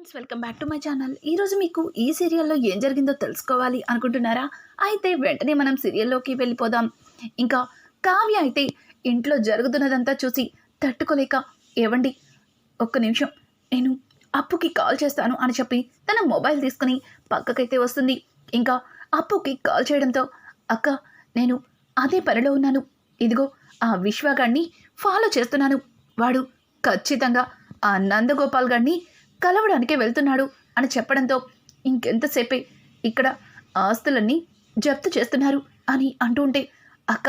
Friends welcome back to my channel. ఈరోజు మీకు ఈ సీరియల్లో ఏం జరిగిందో తెలుసుకోవాలి అనుకుంటున్నారా? అయితే వెంటనే మనం సీరియల్లోకి వెళ్ళిపోదాం. ఇంకా కావ్య అయితే ఇంట్లో జరుగుతున్నదంతా చూసి తట్టుకోలేక ఏవండి ఒక్క నిమిషం నేను అప్పుకి కాల్ చేస్తాను అని చెప్పి తన మొబైల్ తీసుకుని పక్కకైతే వస్తుంది. ఇంకా అప్పుకి కాల్ చేయడంతో అక్క నేను అదే పనిలో ఉన్నాను. ఇదిగో ఆ విశ్వగాడిని ఫాలో చేస్తున్నాను. వాడు ఖచ్చితంగా ఆ నందగోపాల్ గారిని కలవడానికే వెళ్తున్నాడు అని చెప్పడంతో ఇంకెంతసేపే ఇక్కడ ఆస్తులన్నీ జప్తు చేస్తున్నారు అని అంటుంటే అక్క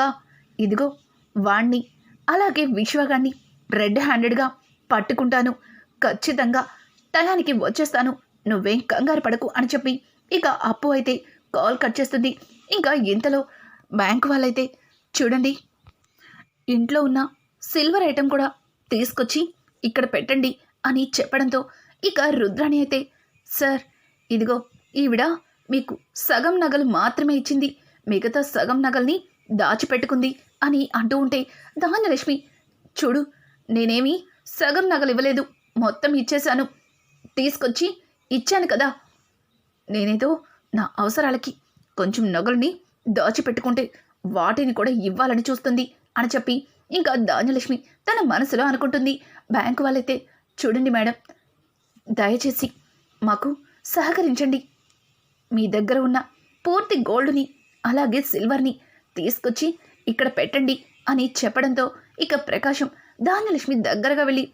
ఇదిగో వాణ్ణి అలాగే విశ్వగాన్ని రెడ్ హ్యాండెడ్గా పట్టుకుంటాను. ఖచ్చితంగా టయానికి వచ్చేస్తాను. నువ్వేం కంగారు పడకు అని చెప్పి ఇక అప్పు అయితే కాల్ కట్ చేస్తుంది. ఇంకా ఇంతలో బ్యాంకు వాళ్ళైతే చూడండి ఇంట్లో ఉన్న సిల్వర్ ఐటెం కూడా తీసుకొచ్చి ఇక్కడ పెట్టండి అని చెప్పడంతో ఇక రుద్రాణి అయితే సార్ ఇదిగో ఈవిడ మీకు సగం నగలు మాత్రమే ఇచ్చింది. మిగతా సగం నగల్ని దాచిపెట్టుకుంది అని అంటూ ఉంటే ధాన్యలక్ష్మి చూడు నేనేమి సగం నగలు ఇవ్వలేదు. మొత్తం ఇచ్చేశాను. తీసుకొచ్చి ఇచ్చాను కదా. నేనేదో నా అవసరాలకి కొంచెం నగల్ని దాచిపెట్టుకుంటే వాటిని కూడా ఇవ్వాలని చూస్తుంది అని చెప్పి ఇంకా ధాన్యలక్ష్మి తన మనసులో అనుకుంటుంది. బ్యాంకు వాళ్ళైతే చూడండి మేడం దయచేసి మాకు సహకరించండి. మీ దగ్గర ఉన్న పూర్తి గోల్డ్ని అలాగే సిల్వర్ని తీసుకొచ్చి ఇక్కడ పెట్టండి అని చెప్పడంతో ఇక ప్రకాశం ధాన్యలక్ష్మి దగ్గరగా వెళ్ళి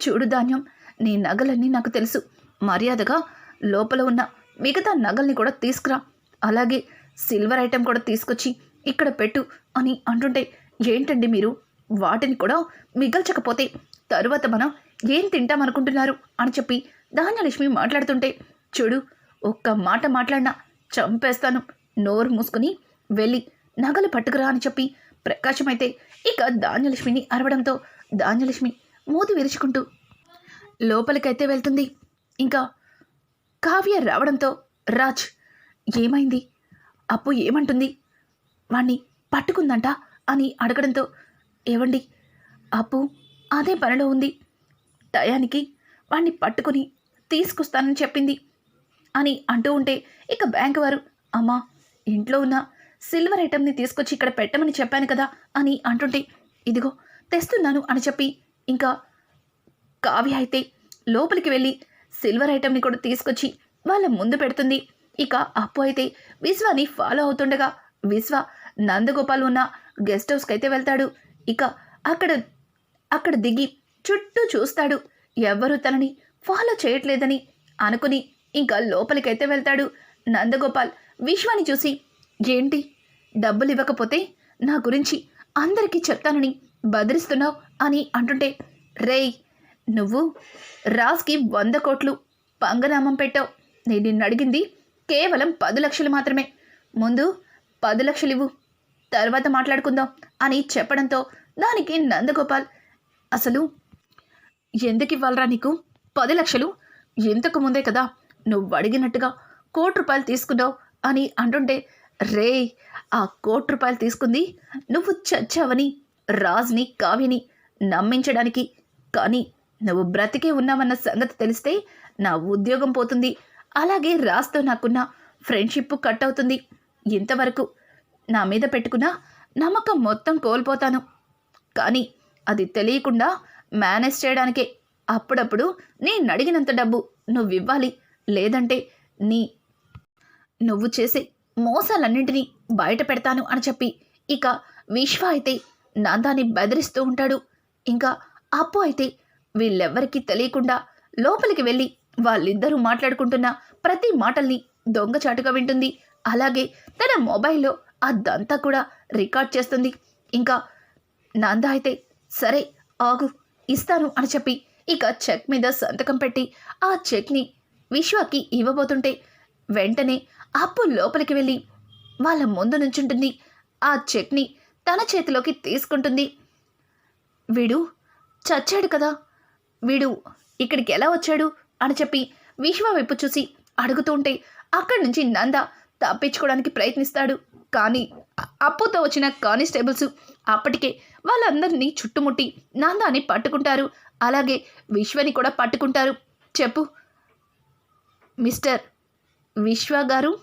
చూడు ధాన్యం నీ నగలన్నీ నాకు తెలుసు. మర్యాదగా లోపల ఉన్న మిగతా నగల్ని కూడా తీసుకురా. అలాగే సిల్వర్ ఐటెం కూడా తీసుకొచ్చి ఇక్కడ పెట్టు అని అంటుంటే ఏంటండి మీరు? వాటిని కూడా మిగల్చకపోతే తరువాత మనం ఏం తింటామనుకుంటున్నారు? అని చెప్పి ధాన్యలక్ష్మి మాట్లాడుతుంటే చూడు ఒక్క మాట మాట్లాడినా చంపేస్తాను. నోరు మూసుకుని వెళ్ళి నగలు పట్టుకురా అని చెప్పి ప్రకాశం అయితే ఇక ధాన్యలక్ష్మిని అరవడంతో ధాన్యలక్ష్మి మూతి విరుచుకుంటూ లోపలికైతే వెళ్తుంది. ఇంకా కావ్య రావడంతో రాజ్ ఏమైంది? అప్పు ఏమంటుంది? వాణ్ణి పట్టుకుందంట అని అడగడంతో ఏవండి? అప్పు అదే పనిలో ఉంది. టయానికి వాణ్ణి పట్టుకుని తీసుకొస్తానని చెప్పింది. అని అంటూ ఉంటే ఇక బ్యాంక్ వారు అమ్మా ఇంట్లో ఉన్న సిల్వర్ ఐటెంని తీసుకొచ్చి ఇక్కడ పెట్టమని చెప్పాను కదా అని అంటుంటే ఇదిగో తెస్తున్నాను అని చెప్పి ఇంకా కావ్య అయితే లోపలికి వెళ్ళి సిల్వర్ ఐటెంని కూడా తీసుకొచ్చి వాళ్ళ ముందు పెడుతుంది. ఇక అప్పు అయితే విశ్వాని ఫాలో అవుతుండగా విశ్వ నందగోపాల్ ఉన్న గెస్ట్ హౌస్కి అయితే వెళ్తాడు. ఇక అక్కడ అక్కడ దిగి చుట్టూ చూస్తాడు. ఎవ్వరూ తనని ఫాలో చేయట్లేదని అనుకుని ఇంకా లోపలికైతే వెళ్తాడు. నందగోపాల్ విశ్వాని చూసి ఏంటి? డబ్బులు ఇవ్వకపోతే నా గురించి అందరికీ చెప్తానని బదిరిస్తున్నావు? అని అంటుంటే రేయ్ నువ్వు రాజ్కి వంద కోట్లు పంగనామం పెట్టావు. నేను నిన్ను అడిగింది కేవలం పది లక్షలు మాత్రమే. ముందు పది లక్షలు ఇవ్వు తర్వాత మాట్లాడుకుందాం అని చెప్పడంతో దానికి నందగోపాల్ అసలు ఎందుకు ఇవ్వాలరా నీకు? పది లక్షలు? ఇంతకు ముందే కదా నువ్వు అడిగినట్టుగా కోటి రూపాయలు తీసుకున్నావు అని అంటుంటే రే ఆ కోటి రూపాయలు తీసుకుంది నువ్వు చచ్చావని రాజ్ని కావ్యని నమ్మించడానికి. కానీ నువ్వు బ్రతికే ఉన్నావన్న సంగతి తెలిస్తే నా ఉద్యోగం పోతుంది. అలాగే రాజ్తో నాకున్న ఫ్రెండ్షిప్ కట్ అవుతుంది. ఇంతవరకు నా మీద పెట్టుకున్న నమ్మకం మొత్తం కోల్పోతాను. కానీ అది తెలియకుండా మేనేజ్ చేయడానికే అప్పుడప్పుడు నేను అడిగినంత డబ్బు నువ్వు ఇవ్వాలి లేదంటే నీ నువ్వు చేసే మోసాలన్నింటినీ బయట పెడతాను అని చెప్పి ఇక విశ్వ అయితే నందాన్ని బెదిరిస్తూ ఉంటాడు. ఇంకా అప్పు అయితే వీళ్ళెవ్వరికీ తెలియకుండా లోపలికి వెళ్ళి వాళ్ళిద్దరూ మాట్లాడుకుంటున్న ప్రతి మాటల్ని దొంగచాటుగా వింటుంది. అలాగే తన మొబైల్లో అదంతా కూడా రికార్డ్ చేస్తుంది. ఇంకా నంద అయితే సరే ఆగు ఇస్తాను అని చెప్పి ఇక చెక్ మీద సంతకం పెట్టి ఆ చెక్ని విశ్వకి ఇవ్వబోతుంటే వెంటనే అప్పు లోపలికి వెళ్ళి వాళ్ళ ముందు నుంచుంటుంది. ఆ చెక్ని తన చేతిలోకి తీసుకుంటుంది. వీడు చచ్చాడు కదా. వీడు ఇక్కడికి ఎలా వచ్చాడు అని చెప్పి విశ్వ వైపు చూసి అడుగుతూ ఉంటే అక్కడి నుంచి నంద తప్పించుకోవడానికి ప్రయత్నిస్తాడు. కానీ అప్పుతో వచ్చిన కానిస్టేబుల్స్ అప్పటికే వాళ్ళందరినీ చుట్టుముట్టి నాందాని పట్టుకుంటారు. అలాగే విశ్వని కూడా పట్టుకుంటారు. చెప్పు. మిస్టర్ విశ్వ గారు?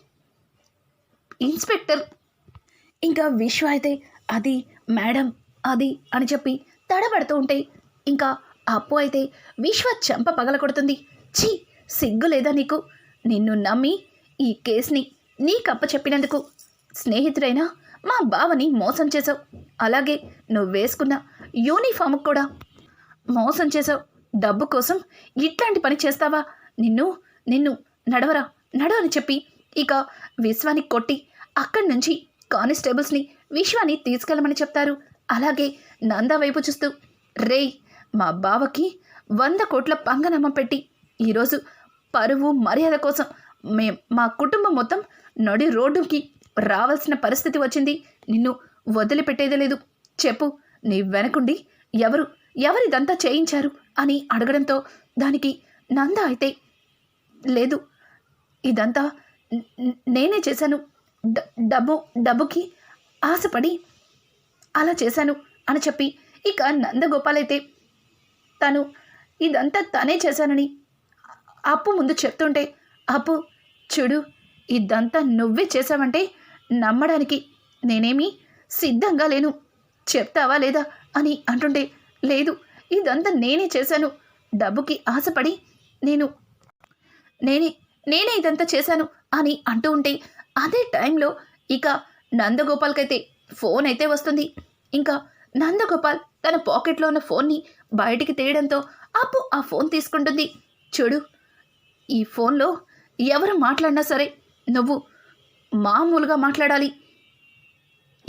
ఇన్స్పెక్టర్? ఇంకా విశ్వ అయితే అది మేడం అది అని చెప్పి తడబడుతూ ఉంటే ఇంకా అప్పు అయితే విశ్వ చెంప పగల కొడుతుంది. ఛీ సిగ్గు లేదా నీకు? నిన్ను నమ్మి ఈ కేసుని నీకప్ప చెప్పినందుకు స్నేహితుడైనా మా బావని మోసం చేసావు అలాగే నువ్వు వేసుకున్న యూనిఫామ్ కూడా మోసం చేసావు డబ్బు కోసం ఇట్లాంటి పని చేస్తావా? నిన్ను నిన్ను నడవరా నడు అని చెప్పి ఇక విశ్వాన్ని కొట్టి అక్కడి నుంచి కానిస్టేబుల్స్ని విశ్వాన్ని తీసుకెళ్ళమని చెప్తారు. అలాగే నంద వైపు చూస్తూ రేయ్ మా బావకి వంద కోట్ల పంగనమ్మ పెట్టి ఈరోజు పరువు మర్యాద కోసం మేం మా కుటుంబం మొత్తం నడి రోడ్డుకి రావాల్సిన పరిస్థితి వచ్చింది. నిన్ను వదిలిపెట్టేదే లేదు. చెప్పు నీ వెనకుండి ఎవరు ఎవరిదంతా చేయించారు అని అడగడంతో దానికి నంద అయితే లేదు ఇదంతా నేనే చేశాను. డబ్బు డబ్బుకి ఆశపడి అలా చేశాను అని చెప్పి ఇక నందగోపాల్ అయితే తను ఇదంతా తనే చేశానని అప్పు ముందు చెప్తుంటే అప్పు చూడు ఇదంతా నువ్వే చేశావంటే నమ్మడానికి నేనేమీ సిద్ధంగా లేను. చెప్తావా లేదా అని అంటుంటే లేదు ఇదంతా నేనే చేశాను. డబ్బుకి ఆశపడి నేను నేనే నేనే ఇదంతా చేశాను అని అంటూ ఉంటే అదే టైంలో ఇక నందగోపాల్కైతే ఫోన్ అయితే వస్తుంది. ఇంకా నందగోపాల్ తన పాకెట్లో ఉన్న ఫోన్ని బయటికి తీయడంతో అప్పు ఆ ఫోన్ తీసుకుంటుంది. చూడు ఈ ఫోన్లో ఎవరు మాట్లాడినా సరే నువ్వు మామూలుగా మాట్లాడాలి.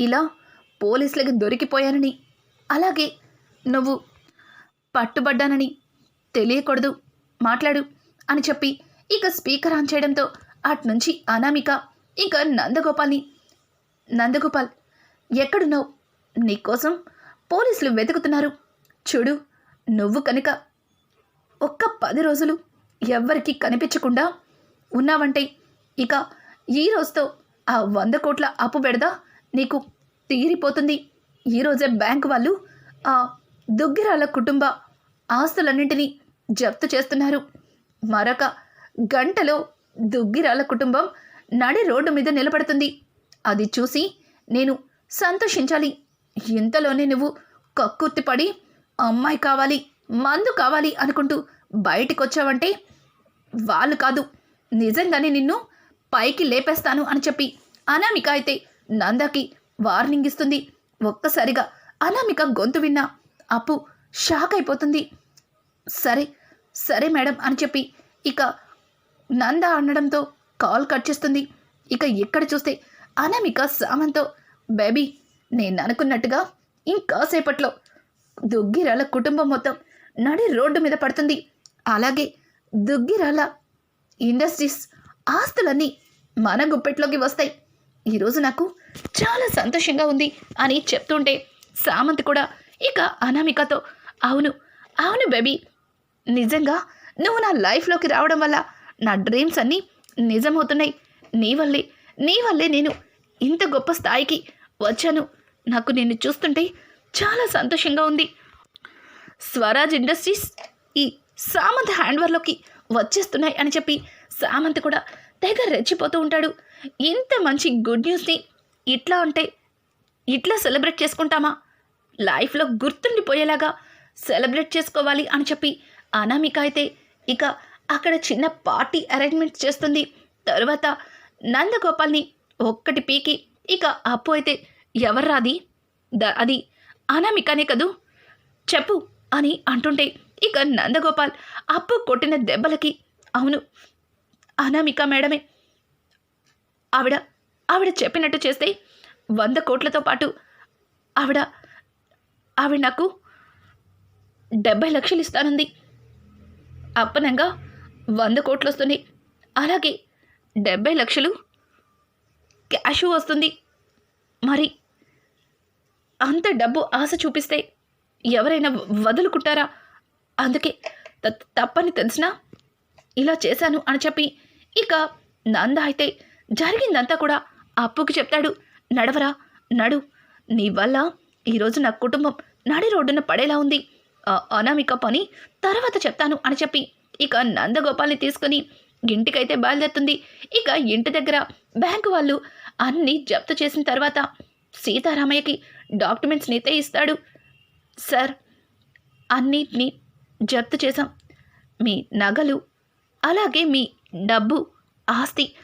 ఇలా పోలీసులకి దొరికిపోయానని అలాగే నువ్వు పట్టుబడ్డానని తెలియకూడదు మాట్లాడు అని చెప్పి ఇక స్పీకర్ ఆన్ చేయడంతో అట్నుంచి అనామిక ఇక నందగోపాల్ని. నందగోపాల్ ఎక్కడున్నావు? నీకోసం పోలీసులు వెతుకుతున్నారు. చూడు నువ్వు కనుక ఒక్క పది రోజులు ఎవ్వరికీ కనిపించకుండా ఉన్నావంటే ఇక ఈ రోజుతో ఆ వంద కోట్ల అప్పు పెడదా? నీకు తీరిపోతుంది. ఈరోజే బ్యాంకు వాళ్ళు ఆ దుగ్గిరాల కుటుంబ ఆస్తులన్నింటినీ జప్తు చేస్తున్నారు. మరొక గంటలో దుగ్గిరాల కుటుంబం నడి రోడ్డు మీద నిలబడుతుంది. అది చూసి నేను సంతోషించాలి. ఇంతలోనే నువ్వు కక్కుర్తిపడి అమ్మాయి కావాలి మందు కావాలి అనుకుంటూ బయటికి వచ్చావంటే వాళ్ళు కాదు. నిజంగానే నిన్ను పైకి లేపేస్తాను అని చెప్పి అనామిక అయితే నందకి వార్నింగ్ ఇస్తుంది. ఒక్కసారిగా అనామిక గొంతు విన్నా అప్పు షాక్ అయిపోతుంది. సరే సరే మేడం అని చెప్పి ఇక నంద అనడంతో కాల్ కట్ చేస్తుంది. ఇక ఎక్కడ చూస్తే అనామిక సామంతో బేబీ నేను అనుకున్నట్టుగా ఇంకాసేపట్లో దుగ్గిరాల కుటుంబం మొత్తం నడి రోడ్డు మీద పడుతుంది. అలాగే దుగ్గిరాల ఇండస్ట్రీస్ ఆస్తులన్నీ మన గుప్పెట్లోకి వస్తాయి. ఈరోజు నాకు చాలా సంతోషంగా ఉంది అని చెప్తుంటే సామంత్ కూడా ఇక అనామికతో అవును అవును బేబీ. నిజంగా నువ్వు నా లైఫ్లోకి రావడం వల్ల నా డ్రీమ్స్ అన్నీ నిజమవుతున్నాయి. నీ వల్లే నీ వల్లే నేను ఇంత గొప్ప స్థాయికి వచ్చాను. నాకు నిన్ను చూస్తుంటే చాలా సంతోషంగా ఉంది. స్వరాజ్ ఇండస్ట్రీస్ ఈ సామంత్ హ్యాండ్వర్లోకి వచ్చేస్తున్నాయి అని చెప్పి సామంత్ కూడా తెగ రెచ్చిపోతూ ఉంటాడు. ఇంత మంచి గుడ్ న్యూస్ని ఇట్లా అంటే ఇట్లా సెలబ్రేట్ చేసుకుంటామా? లైఫ్లో గుర్తుండిపోయేలాగా సెలబ్రేట్ చేసుకోవాలి అని చెప్పి అనామిక అయితే ఇక అక్కడ చిన్న పార్టీ అరేంజ్మెంట్ చేస్తుంది. తరువాత నందగోపాల్ని ఒక్కటి పీకి ఇక అప్పు అయితే ఎవర్రాది ద అది అనామికనే కదూ? చెప్పు అని అంటుంటే ఇక నందగోపాల్ అప్పు కొట్టిన దెబ్బలకి అవును అనామిక మేడమే. ఆవిడ ఆవిడ చెప్పినట్టు చేస్తే వంద కోట్లతో పాటు ఆవిడ ఆవిడ నాకు డెబ్బై లక్షలు ఇస్తానుంది. అప్పనంగా వంద కోట్లు వస్తుంది అలాగే డెబ్బై లక్షలు క్యాషు వస్తుంది. మరి అంత డబ్బు ఆశ చూపిస్తే ఎవరైనా వదులుకుంటారా? అందుకే తప్పని తెలిసినా ఇలా చేశాను అని చెప్పి ఇక నంద అయితే జరిగిందంతా కూడా అప్పుకి చెప్తాడు. నడవరా నడు. నీ వల్ల ఈరోజు నా కుటుంబం నడి రోడ్డున పడేలా ఉంది. అనామిక పని తర్వాత చెప్తాను అని చెప్పి ఇక నందగోపాల్ని తీసుకుని ఇంటికైతే బయలుదేరుతుంది. ఇక ఇంటి దగ్గర బ్యాంకు వాళ్ళు అన్నీ జప్తు చేసిన తర్వాత సీతారామయ్యకి డాక్యుమెంట్స్ని అయితే ఇస్తాడు. సార్ అన్నిటినీ జప్తు చేశాం. మీ నగలు అలాగే మీ డబ్బు ఆస్తి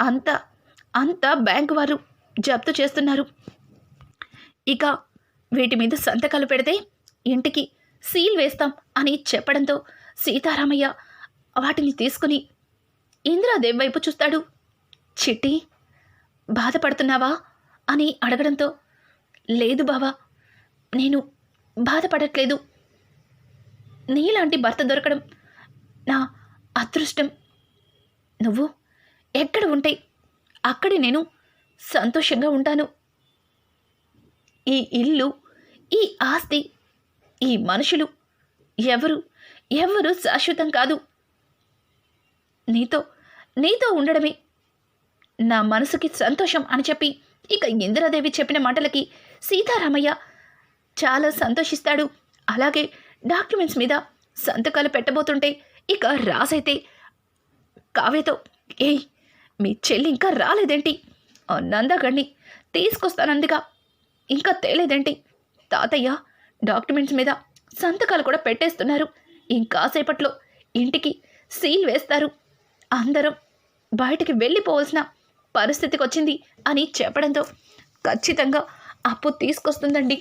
అంతా అంతా బ్యాంకు వారు జప్తు చేస్తున్నారు. ఇక వీటి మీద సంతకాలు పెడితే ఇంటికి సీల్ వేస్తాం అని చెప్పడంతో సీతారామయ్య వాటిని తీసుకుని ఇందిరాదేవి వైపు చూస్తాడు. చిట్టి బాధపడుతున్నావా? అని అడగడంతో లేదు బావా నేను బాధపడట్లేదు. నీలాంటి భర్త దొరకడం నా అదృష్టం. నువ్వు ఎక్కడ ఉంటే అక్కడే నేను సంతోషంగా ఉంటాను. ఈ ఇల్లు ఈ ఆస్తి ఈ మనుషులు ఎవరు? ఎవరు శాశ్వతం కాదు. నీతో నీతో ఉండడమే నా మనసుకి సంతోషం అని చెప్పి ఇక ఇందిరాదేవి చెప్పిన మాటలకి సీతారామయ్య చాలా సంతోషిస్తాడు. అలాగే డాక్యుమెంట్స్ మీద సంతకాలు పెట్టబోతుంటే ఇక రాసైతే కావ్యతో ఏయ్ మీ చెల్లి ఇంకా రాలేదేంటి? ఆ నందగడిని తీసుకొస్తానందిగా. ఇంకా తేలేదేంటి? తాతయ్య డాక్యుమెంట్స్ మీద సంతకాలు కూడా పెట్టేస్తున్నారు. ఇంకాసేపట్లో ఇంటికి సీల్ వేస్తారు. అందరం బయటికి వెళ్ళిపోవలసిన పరిస్థితికి వచ్చింది అని చెప్పడంతో ఖచ్చితంగా అప్పు తీసుకొస్తుందండి.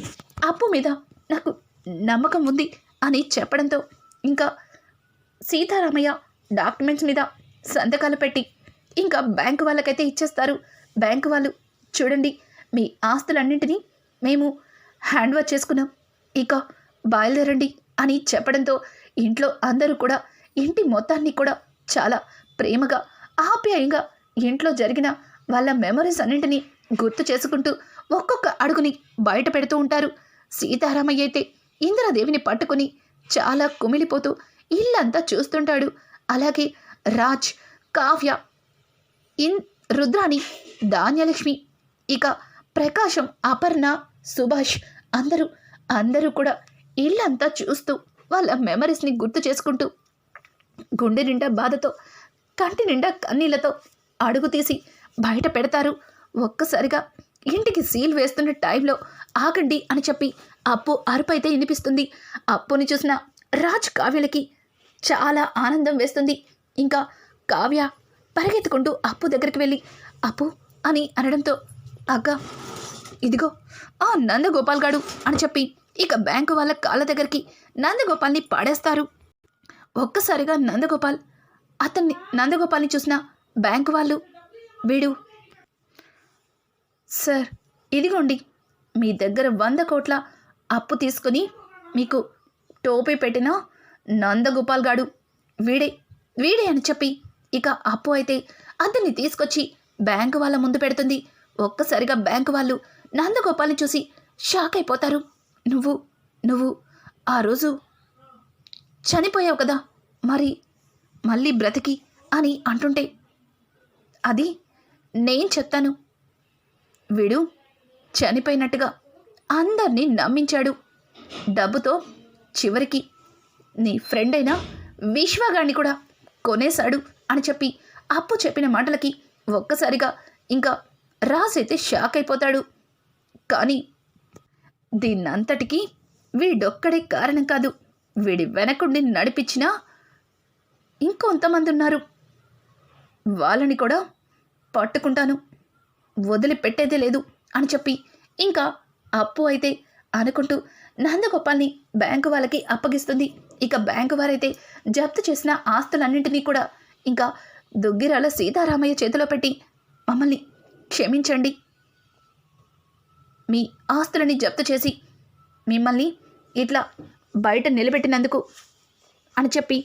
అప్పు మీద నాకు నమ్మకం ఉంది అని చెప్పడంతో ఇంకా సీతారామయ్య డాక్యుమెంట్స్ మీద సంతకాలు పెట్టి ఇంకా బ్యాంకు వాళ్ళకైతే ఇచ్చేస్తారు. బ్యాంకు వాళ్ళు చూడండి మీ ఆస్తులన్నింటినీ మేము హ్యాండ్ ఓవర్ చేసుకున్నాం. ఇక బయలుదేరండి అని చెప్పడంతో ఇంట్లో అందరూ కూడా ఇంటి మొత్తాన్ని కూడా చాలా ప్రేమగా ఆప్యాయంగా ఇంట్లో జరిగిన వాళ్ళ మెమరీస్ అన్నింటినీ గుర్తు చేసుకుంటూ ఒక్కొక్క అడుగుని బయట పెడుతూ ఉంటారు. సీతారామయ్య అయితే ఇంద్రదేవిని పట్టుకుని చాలా కుమిలిపోతూ ఇల్లంతా చూస్తుంటాడు. అలాగే రాజ్ కావ్య ఇన్ రుద్రాణి ధాన్యలక్ష్మి ఇక ప్రకాశం అపర్ణ సుభాష్ అందరూ అందరూ కూడా ఇల్లంతా చూస్తూ వాళ్ళ మెమరీస్ని గుర్తు చేసుకుంటూ గుండె నిండా బాధతో కంటి నిండా కన్నీళ్ళతో అడుగు తీసి బయట పెడతారు. ఒక్కసారిగా ఇంటికి సీల్ వేస్తున్న టైంలో ఆగండి అని చెప్పి అప్పు అరుపైతే వినిపిస్తుంది. అప్పుని చూసిన రాజ్ కావ్యలకి చాలా ఆనందం వేస్తుంది. ఇంకా కావ్య పరిగెత్తుకుంటూ అప్పు దగ్గరికి వెళ్ళి అప్పు అని అనడంతో అక్క ఇదిగో ఆ నందగోపాల్ గాడు అని చెప్పి ఇక బ్యాంకు వాళ్ళ కాళ్ళ దగ్గరికి నందగోపాల్ని పాడేస్తారు. ఒక్కసారిగా నందగోపాల్ అతన్ని నందగోపాల్ని చూసిన బ్యాంకు వాళ్ళు వీడు సార్ ఇదిగోండి మీ దగ్గర వంద కోట్ల అప్పు తీసుకుని మీకు టోపీ పెట్టిన నందగోపాల్ గాడు వీడే వీడే అని చెప్పి ఇక అప్పు అయితే అతన్ని తీసుకొచ్చి బ్యాంకు వాళ్ళ ముందు పెడుతుంది. ఒక్కసారిగా బ్యాంకు వాళ్ళు నందగోపాల్ని చూసి షాక్ అయిపోతారు. నువ్వు నువ్వు ఆ రోజు చనిపోయావు కదా మరి మళ్ళీ బ్రతికి అని అంటుంటే అది నేను చెప్తాను. వీడు చనిపోయినట్టుగా అందరినీ నమ్మించాడు. డబ్బుతో చివరికి నీ ఫ్రెండ్ అయిన విశ్వగాణ్ణి కూడా కొనేశాడు అని చెప్పి అప్పు చెప్పిన మాటలకి ఒక్కసారిగా ఇంకా రాసైతే షాక్ అయిపోతాడు. కానీ దీన్నంతటికీ వీడొక్కడే కారణం కాదు. వీడి వెనకుండి నడిపించినా ఇంకొంతమంది ఉన్నారు వాళ్ళని కూడా పట్టుకుంటాను. వదిలిపెట్టేదే లేదు అని చెప్పి ఇంకా అప్పు అయితే అనుకుంటూ నందగోపాల్ని బ్యాంకు వాళ్ళకి అప్పగిస్తుంది. ఇక బ్యాంకు వారైతే జప్తు చేసిన ఆస్తులన్నింటినీ కూడా ఇంకా దుగ్గిరాల సీతారామయ్య చేతిలో పెట్టి మమ్మల్ని క్షమించండి. మీ ఆస్తులని జప్తు చేసి మిమ్మల్ని ఇట్లా బయట నిలబెట్టినందుకు అని చెప్పి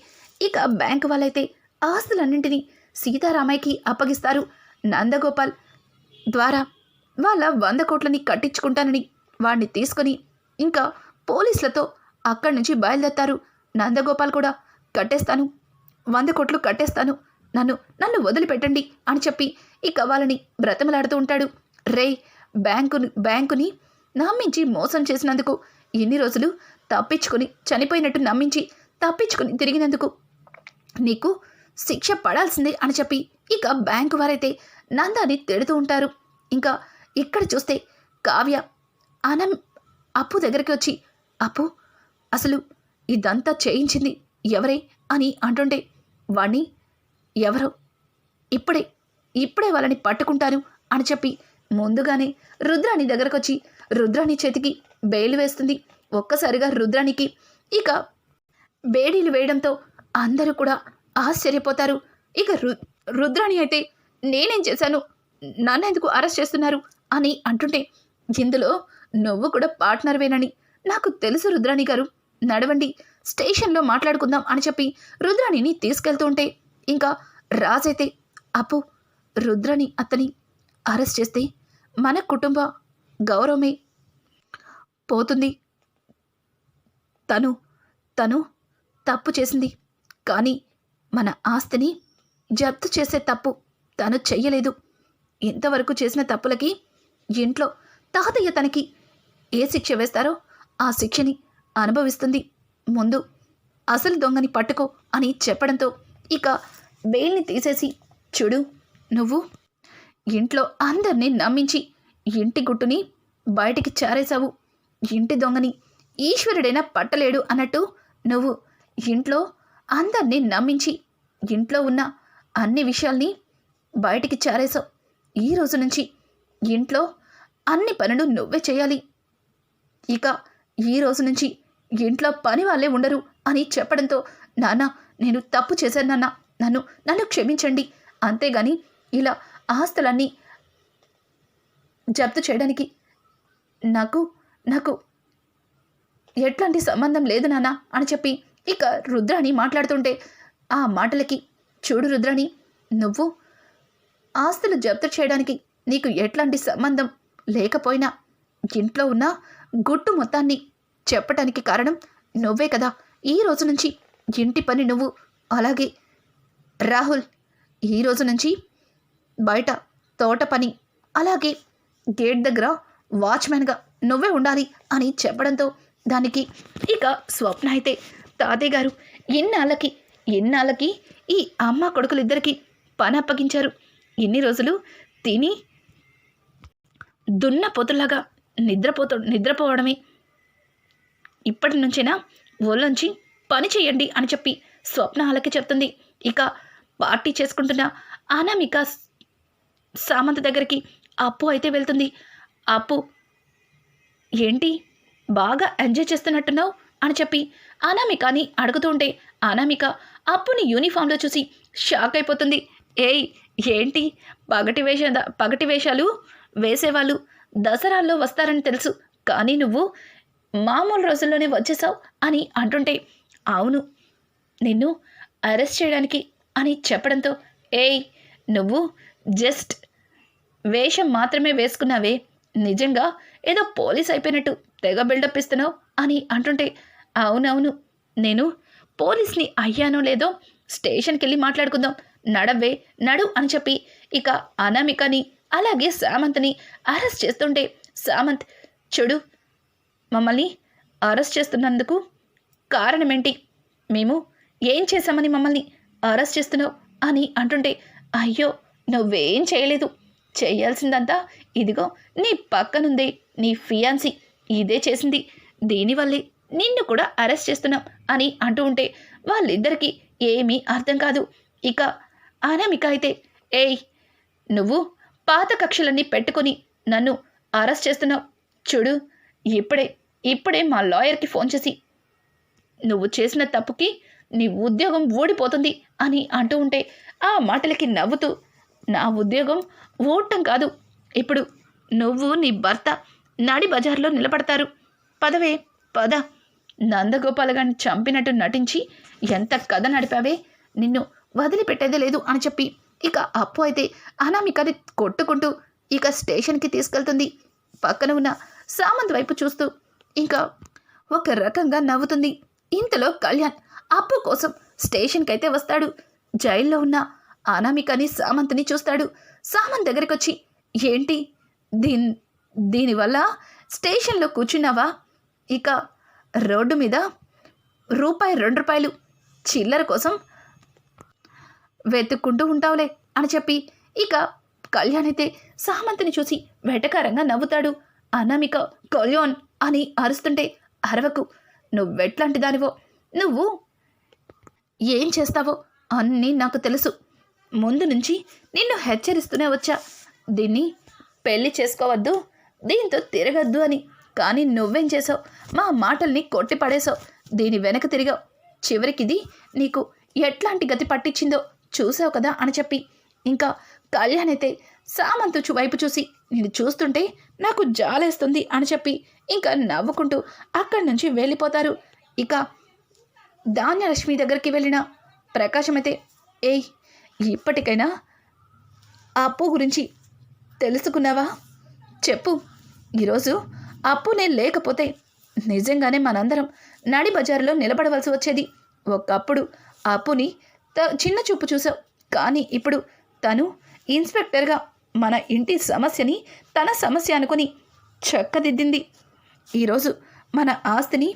ఇక బ్యాంకు వాళ్ళైతే ఆస్తులన్నింటినీ సీతారామయ్యకి అప్పగిస్తారు. నందగోపాల్ ద్వారా వాళ్ళ వంద కోట్లని కట్టించుకుంటానని వాడిని తీసుకొని ఇంకా పోలీసులతో అక్కడి నుంచి బయలుదేరతారు. నందగోపాల్ కూడా కట్టేస్తాను. వంద కోట్లు కట్టేస్తాను. నన్ను నన్ను వదిలిపెట్టండి అని చెప్పి ఇక వాళ్ళని బ్రతమలాడుతూ ఉంటాడు. రే బ్యాంకుని బ్యాంకుని నమ్మించి మోసం చేసినందుకు ఎన్ని రోజులు తప్పించుకుని చనిపోయినట్టు నమ్మించి తప్పించుకుని తిరిగినందుకు నీకు శిక్ష పడాల్సిందే అని చెప్పి ఇక బ్యాంకు వారైతే నందాని తిడుతూ ఉంటారు. ఇంకా ఇక్కడ చూస్తే కావ్య అనం అప్పు దగ్గరికి వచ్చి అప్పు? అసలు ఇదంతా చేయించింది ఎవరే అని అంటుంటే వాణ్ణి? ఎవరు? ఇప్పుడే ఇప్పుడే వాళ్ళని పట్టుకుంటాను అని చెప్పి ముందుగానే రుద్రాణి దగ్గరకొచ్చి రుద్రాణి చేతికి బేలు వేస్తుంది. ఒక్కసారిగా రుద్రానికి ఇక బేడీలు వేయడంతో అందరూ కూడా ఆశ్చర్యపోతారు. ఇక రు రుద్రాణి అయితే నేనేం చేశాను? నన్నెందుకు అరెస్ట్ చేస్తున్నారు? అని అంటుంటే ఇందులో నువ్వు కూడా పార్ట్నర్వేనని. నాకు తెలుసు రుద్రాణి గారు. నడవండి స్టేషన్లో మాట్లాడుకుందాం అని చెప్పి రుద్రాణిని తీసుకెళ్తూ ఉంటే ఇంకా రాజైతే అప్పు రుద్రాణి అతని అరెస్ట్ చేస్తే మన కుటుంబ గౌరవమే పోతుంది. తను తను తప్పు చేసింది. కానీ మన ఆస్తిని జప్తు చేసే తప్పు తను చెయ్యలేదు. ఇంతవరకు చేసిన తప్పులకి ఇంట్లో తహతయ్య తనకి ఏ శిక్ష వేస్తారో ఆ శిక్షని అనుభవిస్తుంది. ముందు అసలు దొంగని పట్టుకో అని చెప్పడంతో ఇక బెయిల్ని తీసేసి చూడు నువ్వు ఇంట్లో అందరినీ నమ్మించి ఇంటి గుట్టుని బయటికి చారేశావు. ఇంటి దొంగని ఈశ్వరుడైనా పట్టలేడు అన్నట్టు నువ్వు ఇంట్లో అందరినీ నమ్మించి ఇంట్లో ఉన్న అన్ని విషయాల్ని బయటికి చారేశావు. ఈ రోజు నుంచి ఇంట్లో అన్ని పనులు నువ్వే చేయాలి. ఇక ఈ రోజు నుంచి ఇంట్లో పని వాళ్ళే ఉండరు అని చెప్పడంతో నాన్న నేను తప్పు చేశాను నాన్న. నన్ను నన్ను క్షమించండి. అంతేగాని ఇలా ఆస్తులన్నీ జప్తు చేయడానికి నాకు నాకు ఎట్లాంటి సంబంధం లేదు నాన్న అని చెప్పి ఇక రుద్రాణి మాట్లాడుతుంటే ఆ మాటలకి చూడు రుద్రాణి నువ్వు ఆస్తులు జప్తు చేయడానికి నీకు ఎట్లాంటి సంబంధం లేకపోయినా ఇంట్లో ఉన్న గుట్టు మొత్తాన్ని చెప్పటానికి కారణం నువ్వే కదా. ఈ రోజు నుంచి ఇంటి పని నువ్వు. అలాగే రాహుల్ ఈ రోజు నుంచి బయట తోట పని అలాగే గేట్ దగ్గర వాచ్మెన్గా నువ్వే ఉండాలి అని చెప్పడంతో దానికి ఇక స్వప్న అయితే తాతయ్య గారు ఇన్నాళ్ళకి ఇన్నాళ్ళకి ఈ అమ్మ కొడుకులిద్దరికి పని అప్పగించారు. ఇన్ని రోజులు తిని దున్న పోతులాగా నిద్రపోతూ నిద్రపోవడమే ఇప్పటి నుంచైనా ఒళ్ళొంచి పని చేయండి అని చెప్పి స్వప్న చెప్తుంది. ఇక పార్టీ చేసుకుంటున్న అనామిక సామంత దగ్గరికి అప్పు అయితే వెళ్తుంది. అప్పు ఏంటి? బాగా ఎంజాయ్ చేస్తున్నట్టున్నావు? అని చెప్పి అనామికని అడుగుతూ ఉంటే అనామిక అప్పుని యూనిఫామ్లో చూసి షాక్ అయిపోతుంది. ఏయ్ ఏంటి? పగటి వేష పగటి వేషాలు వేసేవాళ్ళు దసరాల్లో వస్తారని తెలుసు. కానీ నువ్వు మామూలు రోజుల్లోనే వచ్చేసావు అని అంటుంటే అవును నిన్ను అరెస్ట్ చేయడానికి అని చెప్పడంతో ఏయ్ నువ్వు జస్ట్ వేషం మాత్రమే వేసుకున్నావే నిజంగా ఏదో పోలీస్ అయిపోయినట్టు తెగ బిల్డప్ ఇస్తున్నావు అని అంటుంటే అవునవును నేను పోలీస్ని అయ్యానో లేదో స్టేషన్కి వెళ్ళి మాట్లాడుకుందాం నడవే నడు అని చెప్పి ఇక అనామికని అలాగే సామంత్ని అరెస్ట్ చేస్తుంటే సామంత్ చెడు మమ్మల్ని అరెస్ట్ చేస్తున్నందుకు కారణమేంటి? మేము ఏం చేశామని మమ్మల్ని అరెస్ట్ చేస్తున్నావు అని అంటుంటే అయ్యో నువ్వేం చేయలేదు. చేయాల్సిందంతా ఇదిగో నీ పక్కనుందే నీ ఫియాన్సీ ఇదే చేసింది. దీనివల్లే నిన్ను కూడా అరెస్ట్ చేస్తున్నాం అని అంటూ ఉంటే వాళ్ళిద్దరికీ ఏమీ అర్థం కాదు. ఇక అనామిక అయితే ఏయ్ నువ్వు పాత కక్షలన్నీ పెట్టుకొని నన్ను అరెస్ట్ చేస్తున్నావు. చూడు ఇప్పుడే ఇప్పుడే మా లాయర్కి ఫోన్ చేసి నువ్వు చేసిన తప్పుకి నీ ఉద్యోగం ఊడిపోతుంది అని అంటూ ఉంటే ఆ మాటలకి నవ్వుతూ నా ఉద్యోగం ఊడటం కాదు. ఇప్పుడు నువ్వు నీ భర్త నడి బజార్లో నిలబడతారు. పదవే పద. నందగోపాల్ గారిని చంపినట్టు నటించి ఎంత కథ నడిపావే? నిన్ను వదిలిపెట్టేదే లేదు అని చెప్పి ఇక అప్పు అయితే అనామికని కొట్టుకుంటూ ఇక స్టేషన్కి తీసుకెళ్తుంది. పక్కన ఉన్న సామంత్ వైపు చూస్తూ ఇంకా ఒక రకంగా నవ్వుతుంది. ఇంతలో కళ్యాణ్ అప్పు కోసం స్టేషన్కి అయితే వస్తాడు. జైల్లో ఉన్న అనామికని సామంత్ని చూస్తాడు. సామంత్ దగ్గరికి వచ్చి ఏంటి? దీన్ దీనివల్ల స్టేషన్లో కూర్చున్నావా? ఇక రోడ్డు మీద రూపాయి రెండు రూపాయలు చిల్లర కోసం వెతుక్కుంటూ ఉంటావులే అని చెప్పి ఇక కళ్యాణ్ అయితే సామంతిని చూసి వెటకారంగా నవ్వుతాడు. అనామిక కళ్యాణ్ అని అరుస్తుంటే అరవకు నువ్వెట్లాంటి దానివో నువ్వు ఏం చేస్తావో అన్నీ నాకు తెలుసు. ముందు నుంచి నిన్ను హెచ్చరిస్తూనే వచ్చా. దీన్ని పెళ్ళి చేసుకోవద్దు దీంతో తిరగద్దు అని. కానీ నువ్వేం చేసావు మా మాటల్ని కొట్టి పడేశావు దీని వెనక తిరిగావు. చివరికిది నీకు ఎట్లాంటి గతి పట్టించిందో చూసావు కదా అని చెప్పి. ఇంకా కళ్యాణ్ అయితే సామంతు వైపు చూసి నేను చూస్తుంటే నాకు జాలేస్తుంది అని చెప్పి ఇంకా నవ్వుకుంటూ అక్కడి నుంచి వెళ్ళిపోతారు. ఇక ధాన్యలక్ష్మి దగ్గరికి వెళ్ళిన ప్రకాశం అయితే ఏయ్ ఇప్పటికైనా ఆ అప్పు గురించి తెలుసుకున్నావా? చెప్పు. ఈరోజు అప్పు నేను లేకపోతే నిజంగానే మనందరం నడి బజారులో నిలబడవలసి వచ్చేది. ఒకప్పుడు ఆ అప్పుని త- చిన్న చూపు చూసావు. కానీ ఇప్పుడు తను ఇన్స్పెక్టర్గా మన ఇంటి సమస్యని తన సమస్య అనుకుని చక్కదిద్దింది. ఈరోజు మన ఆస్తిని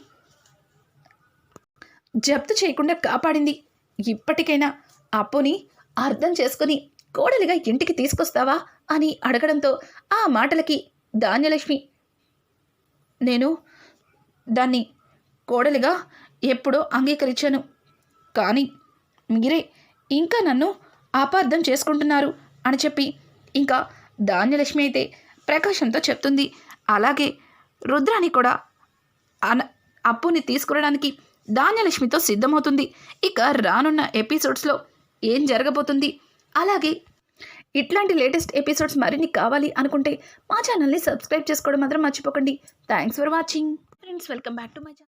జప్తు చేయకుండా కాపాడింది. ఇప్పటికైనా అప్పుని అర్థం చేసుకుని కోడలిగా ఇంటికి తీసుకొస్తావా అని అడగడంతో ఆ మాటలకి ధాన్యలక్ష్మి నేను దాన్ని కోడలిగా ఎప్పుడో అంగీకరించాను. కానీ మీరే ఇంకా నన్ను అపార్థం చేసుకుంటున్నారు. అని చెప్పి ఇంకా ధాన్యలక్ష్మి అయితే ప్రకాశంతో చెప్తుంది. అలాగే రుద్రాని కూడా అన అప్పుని తీసుకురావడానికి ధాన్యలక్ష్మితో సిద్ధమవుతుంది. ఇక రానున్న ఎపిసోడ్స్లో ఏం జరగబోతుంది? అలాగే ఇట్లాంటి లేటెస్ట్ ఎపిసోడ్స్ మరిన్ని కావాలి అనుకుంటే మా ఛానల్ని సబ్స్క్రైబ్ చేసుకోవడం మాత్రం మర్చిపోకండి. Thanks for watching. Friends welcome back to my channel